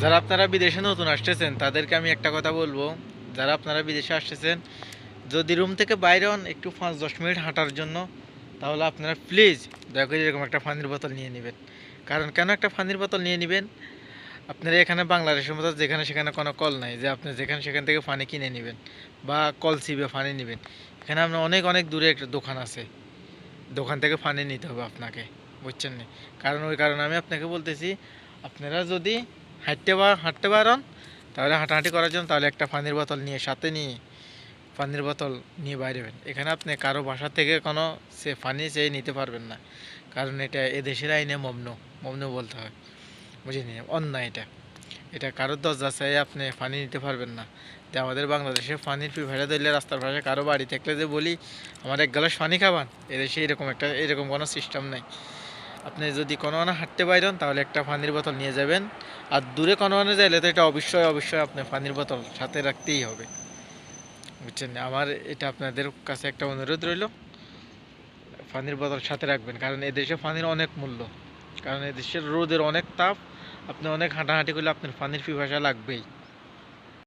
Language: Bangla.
যারা আপনারা বিদেশে নতুন আসতেছেন, তাদেরকে আমি একটা কথা বলব। যারা আপনারা বিদেশে আসতেছেন, যদি রুম থেকে বাইরে হন, একটু পাঁচ দশ মিনিট হাঁটার জন্য, তাহলে আপনারা প্লিজ দয়া করে এরকম একটা পানির বোতল নিয়ে নেবেন। কারণ কেন একটা পানির বোতল নিয়ে নেবেন? আপনারা এখানে বাংলাদেশের মতো যেখানে সেখানে কোনো কল নাই যে আপনি যেখানে সেখান থেকে পানি কিনে নেবেন বা কল সিবে পানি নেবেন। এখানে আপনার অনেক অনেক দূরে একটা দোকান আছে। দোকান থেকে পানি নিতে হবে আপনাকে, বুঝছেন না? কারণ ওই কারণে আমি আপনাকে বলতেছি, আপনারা যদি হাঁটতে হাঁটতে পারেন তাহলে হাঁটাহাঁটি করার জন্য তাহলে একটা পানির বোতল নিয়ে সাথে নিয়ে পানির বোতল নিয়ে বাইরেবেন এখানে আপনি কারও বাসা থেকে কোনো সে পানি চেয়ে নিতে পারবেন না, কারণ এটা এদেশের আইনে মমন মমন বলতে হয়, বুঝিনি? অন্যায় এটা। এটা কারোর দরজা চাই আপনি পানি নিতে পারবেন না। যে আমাদের বাংলাদেশে পানির পিভাড়া ধরলে রাস্তার পাশে কারও বাড়ি থাকলে যে বলি, আমার এক গ্লাস পানি খাবান। এদেশে এরকম একটা, এরকম কোনো সিস্টেম নাই। আপনি যদি কোনো না হাঁটতে পারেন তাহলে একটা পানির বোতল নিয়ে যাবেন। আর দূরে কোনো মানে যাইলে তো এটা অবশ্যই অবশ্যই আপনি পানির বোতল সাথে রাখতেই হবে। বুঝছেন? আমার এটা আপনাদের কাছে একটা অনুরোধ রইল, পানির বোতল সাথে রাখবেন, কারণ এদেশে পানির অনেক মূল্য। কারণ এদেশের রোদের অনেক তাপ, আপনি অনেক হাঁটাহাঁটি করলে আপনার পানির পিপাসা লাগবেই।